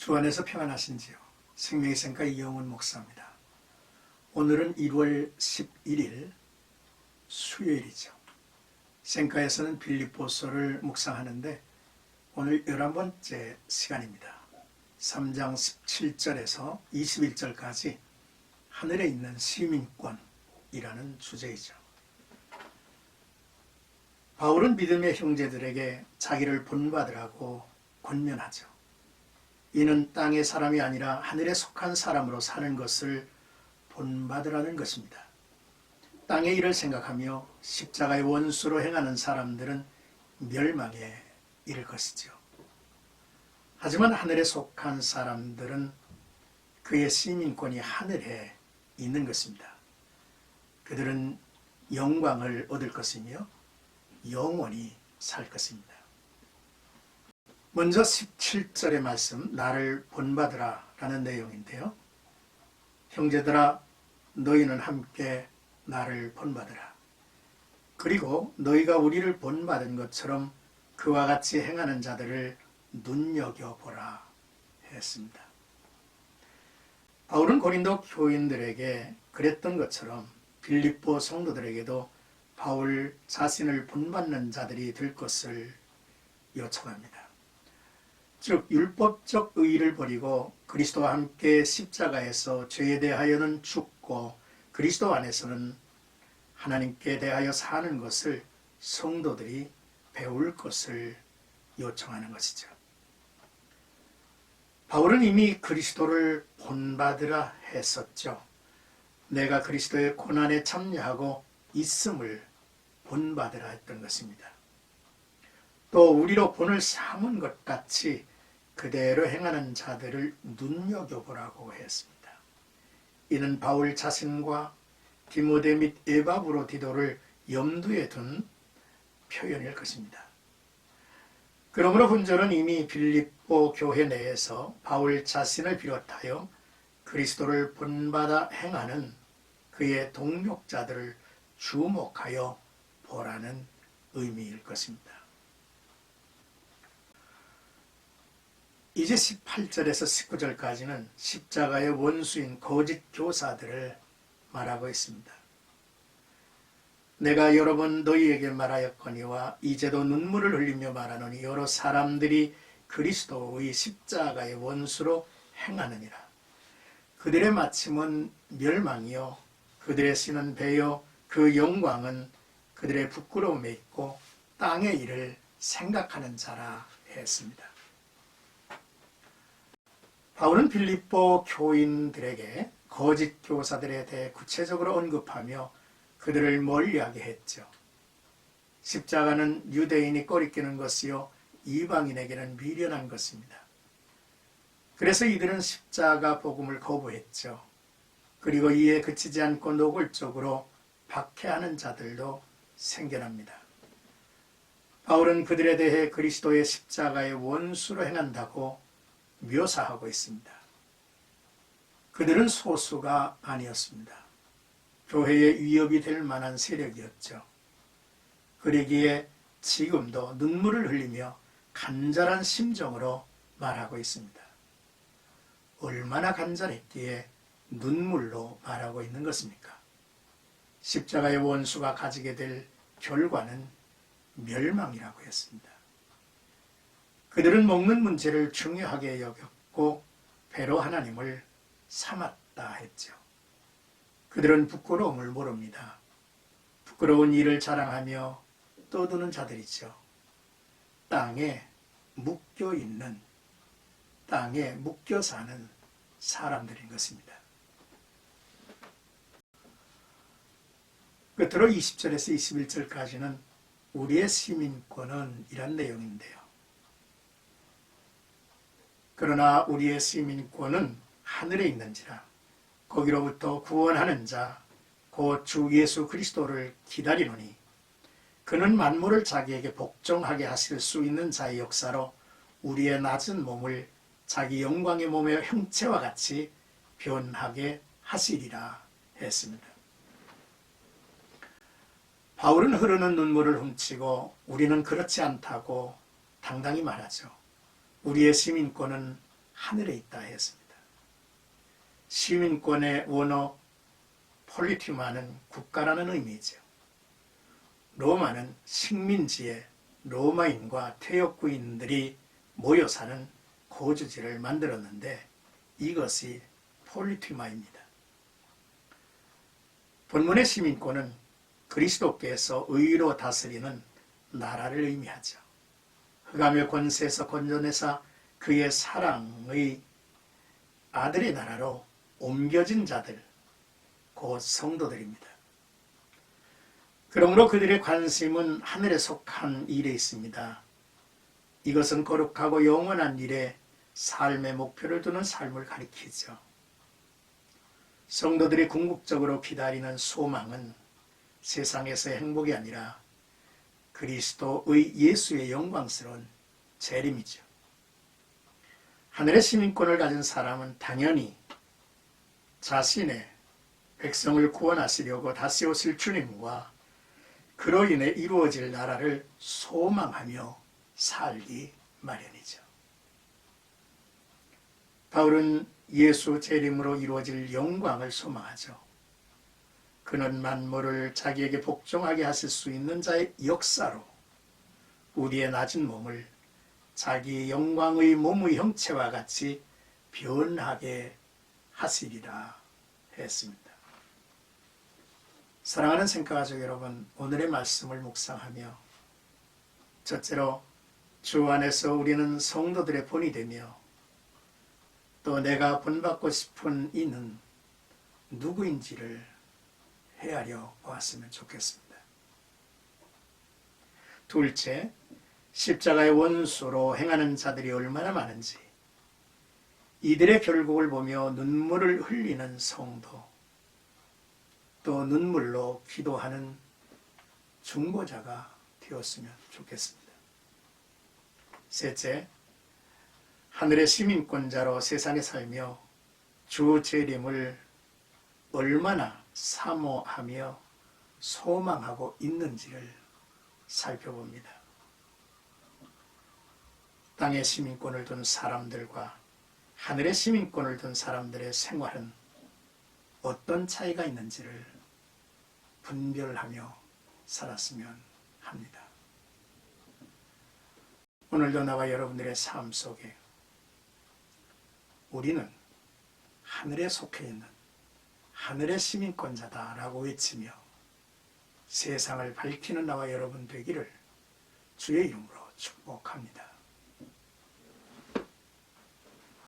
주 안에서 평안하신지요. 생명의 생가 이영훈 목사입니다. 오늘은 1월 11일 수요일이죠. 생가에서는 빌립보서를 묵상하는데 오늘 11번째 시간입니다. 3장 17절에서 21절까지 하늘에 있는 시민권이라는 주제이죠. 바울은 믿음의 형제들에게 자기를 본받으라고 권면하죠. 이는 땅의 사람이 아니라 하늘에 속한 사람으로 사는 것을 본받으라는 것입니다. 땅의 일을 생각하며 십자가의 원수로 행하는 사람들은 멸망에 이를 것이죠. 하지만 하늘에 속한 사람들은 그의 시민권이 하늘에 있는 것입니다. 그들은 영광을 얻을 것이며 영원히 살 것입니다. 먼저 17절의 말씀, 나를 본받으라 라는 내용인데요. 형제들아, 너희는 함께 나를 본받으라. 그리고 너희가 우리를 본받은 것처럼 그와 같이 행하는 자들을 눈여겨보라 했습니다. 바울은 고린도 교인들에게 그랬던 것처럼 빌립보 성도들에게도 바울 자신을 본받는 자들이 될 것을 요청합니다. 즉 율법적 의의를 버리고 그리스도와 함께 십자가에서 죄에 대하여는 죽고 그리스도 안에서는 하나님께 대하여 사는 것을 성도들이 배울 것을 요청하는 것이죠. 바울은 이미 그리스도를 본받으라 했었죠. 내가 그리스도의 고난에 참여하고 있음을 본받으라 했던 것입니다. 또 우리로 본을 삼은 것 같이 그대로 행하는 자들을 눈여겨보라고 했습니다. 이는 바울 자신과 디모데 및 에바브로 디도를 염두에 둔 표현일 것입니다. 그러므로 훈절은 이미 빌립보 교회 내에서 바울 자신을 비롯하여 그리스도를 본받아 행하는 그의 동력자들을 주목하여 보라는 의미일 것입니다. 이제 18절에서 19절까지는 십자가의 원수인 거짓 교사들을 말하고 있습니다. 내가 여러 번 너희에게 말하였거니와 이제도 눈물을 흘리며 말하노니 여러 사람들이 그리스도의 십자가의 원수로 행하느니라. 그들의 마침은 멸망이요 그들의 신은 배요 그 영광은 그들의 부끄러움에 있고 땅의 일을 생각하는 자라 했습니다. 바울은 빌립보 교인들에게 거짓 교사들에 대해 구체적으로 언급하며 그들을 멀리하게 했죠. 십자가는 유대인이 꺼리끼는 것이요 이방인에게는 미련한 것입니다. 그래서 이들은 십자가 복음을 거부했죠. 그리고 이에 그치지 않고 노골적으로 박해하는 자들도 생겨납니다. 바울은 그들에 대해 그리스도의 십자가의 원수로 행한다고 묘사하고 있습니다. 그들은 소수가 아니었습니다. 교회의 위협이 될 만한 세력이었죠. 그러기에 지금도 눈물을 흘리며 간절한 심정으로 말하고 있습니다. 얼마나 간절했기에 눈물로 말하고 있는 것입니까? 십자가의 원수가 가지게 될 결과는 멸망이라고 했습니다. 그들은 먹는 문제를 중요하게 여겼고 배로 하나님을 삼았다 했죠. 그들은 부끄러움을 모릅니다. 부끄러운 일을 자랑하며 떠드는 자들이죠. 땅에 묶여 있는, 땅에 묶여 사는 사람들인 것입니다. 끝으로 20절에서 21절까지는 우리의 시민권은 이란 내용인데요. 그러나 우리의 시민권은 하늘에 있는지라 거기로부터 구원하는 자, 곧 주 예수 그리스도를 기다리노니 그는 만물을 자기에게 복종하게 하실 수 있는 자의 역사로 우리의 낮은 몸을 자기 영광의 몸의 형체와 같이 변하게 하시리라 했습니다. 바울은 흐르는 눈물을 훔치고 우리는 그렇지 않다고 당당히 말하죠. 우리의 시민권은 하늘에 있다 했습니다. 시민권의 원어 폴리티마는 국가라는 의미죠. 로마는 식민지에 로마인과 퇴역구인들이 모여 사는 거주지를 만들었는데 이것이 폴리티마입니다. 본문의 시민권은 그리스도께서 의로 다스리는 나라를 의미하죠. 흑암의 권세에서 건져내사 그의 사랑의 아들의 나라로 옮겨진 자들, 곧 성도들입니다. 그러므로 그들의 관심은 하늘에 속한 일에 있습니다. 이것은 거룩하고 영원한 일에 삶의 목표를 두는 삶을 가리키죠. 성도들이 궁극적으로 기다리는 소망은 세상에서의 행복이 아니라 그리스도의 예수의 영광스러운 재림이죠. 하늘의 시민권을 가진 사람은 당연히 자신의 백성을 구원하시려고 다시 오실 주님과 그로 인해 이루어질 나라를 소망하며 살기 마련이죠. 바울은 예수 재림으로 이루어질 영광을 소망하죠. 그는 만물을 자기에게 복종하게 하실 수 있는 자의 역사로 우리의 낮은 몸을 자기 영광의 몸의 형체와 같이 변하게 하시리라 했습니다. 사랑하는 생가가족 여러분, 오늘의 말씀을 묵상하며 첫째로 주 안에서 우리는 성도들의 본이 되며 또 내가 본받고 싶은 이는 누구인지를 헤아려 보았으면 좋겠습니다. 둘째, 십자가의 원수로 행하는 자들이 얼마나 많은지 이들의 결국을 보며 눈물을 흘리는 성도 또 눈물로 기도하는 중보자가 되었으면 좋겠습니다. 셋째, 하늘의 시민권자로 세상에 살며 주 재림을 얼마나 사모하며 소망하고 있는지를 살펴봅니다. 땅의 시민권을 둔 사람들과 하늘의 시민권을 둔 사람들의 생활은 어떤 차이가 있는지를 분별하며 살았으면 합니다. 오늘도 나와 여러분들의 삶 속에 우리는 하늘에 속해 있는 하늘의 시민권자다라고 외치며 세상을 밝히는 나와 여러분 되기를 주의 이름으로 축복합니다.